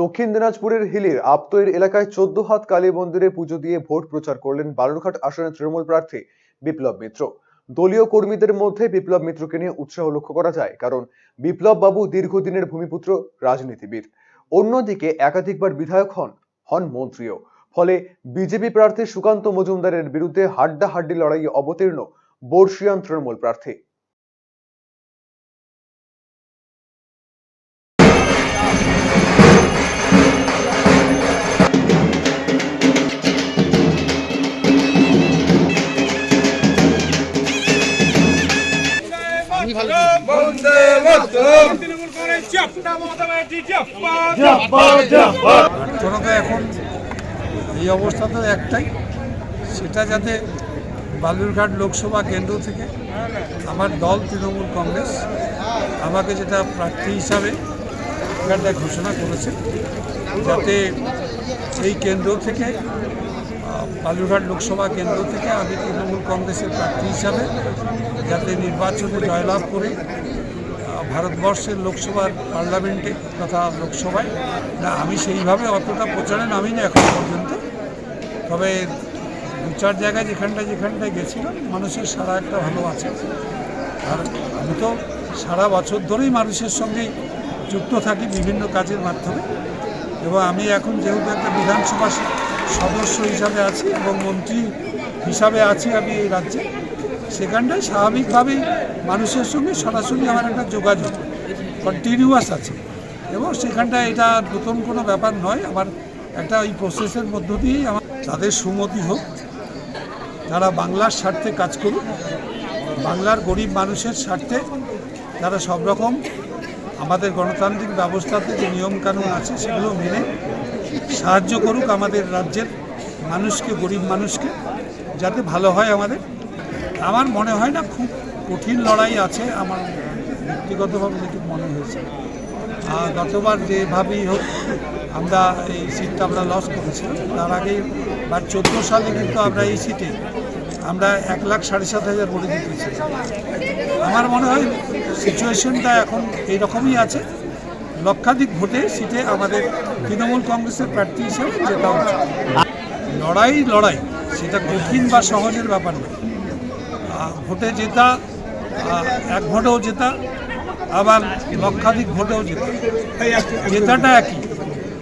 দক্ষিণ দিনাজপুরের হিলির আপতৈর এলাকায় চোদ্দ হাত কালী মন্দিরে পুজো দিয়ে ভোট প্রচার করলেন বালুরঘাট আসনের তৃণমূল প্রার্থী বিপ্লব মিত্র। দলীয় কর্মীদের মধ্যে বিপ্লব মিত্রকে নিয়ে উৎসাহ লক্ষ্য করা যায়, কারণ বিপ্লব বাবু দীর্ঘদিনের ভূমিপুত্র, রাজনীতিবিদ। অন্যদিকে একাধিকবার বিধায়ক হন হন মন্ত্রীও। ফলে বিজেপি প্রার্থী সুকান্ত মজুমদারের বিরুদ্ধে হাড্ডাহাড্ডি লড়াইয়ে অবতীর্ণ বর্ষিয়ান তৃণমূল প্রার্থী। জনতা এখন এই অবস্থা তো একটাই, সেটা যাতে বালুরঘাট লোকসভা কেন্দ্র থেকে আমার দল তৃণমূল কংগ্রেস আমাকে যেটা প্রার্থী হিসাবে এখানটায় ঘোষণা করেছে, যাতে এই কেন্দ্র থেকে বালুরঘাট লোকসভা কেন্দ্র থেকে আমি তৃণমূল কংগ্রেসের প্রার্থী হিসাবে যাতে নির্বাচনে জয়লাভ করে ভারতবর্ষের লোকসভার পার্লামেন্টে তথা লোকসভায়। না, আমি সেইভাবে অতটা প্রচারে নামিনি এখন পর্যন্ত। তবে দু চার জায়গায় যেখানটায় যেখানটায় গেছিলাম মানুষের সারা একটা ভালো আছে। আর আমি তো সারা বছর ধরেই মানুষের সঙ্গেই যুক্ত থাকি বিভিন্ন কাজের মাধ্যমে। এবং আমি এখন যেহেতু একটা বিধানসভা সদস্য হিসাবে আছি এবং মন্ত্রী হিসাবে আছি আমি এই রাজ্যে সেখানটায় স্বাভাবিকভাবেই মানুষের সঙ্গে সরাসরি আমার একটা যোগাযোগ কন্টিনিউয়াস আছে। এবং সেখানটায় এটা নতুন কোনো ব্যাপার নয়, আমার একটা ওই প্রসেসের মধ্য দিয়েই আমার তাদের সুমতি হোক তারা বাংলার স্বার্থে কাজ করুক, বাংলার গরিব মানুষের স্বার্থে তারা সব রকম আমাদের গণতান্ত্রিক ব্যবস্থাতে যে নিয়মকানুন আছে সেগুলো মেনে সাহায্য করুক আমাদের রাজ্যের মানুষকে, গরিব মানুষকে, যাতে ভালো হয় আমাদের। আমার মনে হয় না খুব কঠিন লড়াই আছে আমার ব্যক্তিগতভাবে যেটুকু মনে হয়েছে। আর গতবার যেভাবেই হোক আমরা এই সিটটা আমরা লস করেছিলাম। তার আগেই বা চোদ্দ সালে কিন্তু আমরা এই সিটে আমরা এক লাখ সাড়ে সাত হাজার ভোটে জিতেছি। আমার মনে হয় সিচুয়েশনটা এখন এইরকমই আছে। লক্ষাধিক ভোটে সিটে আমাদের তৃণমূল কংগ্রেসের প্রার্থী হিসেবে যেটা লড়াই লড়াই সেটা কঠিন বা সহজের ব্যাপার না আহ, ভোটে জেতা এক ভোটেও জেতা আবার লক্ষাধিক ভোটেও জেতা। জেতাটা একই।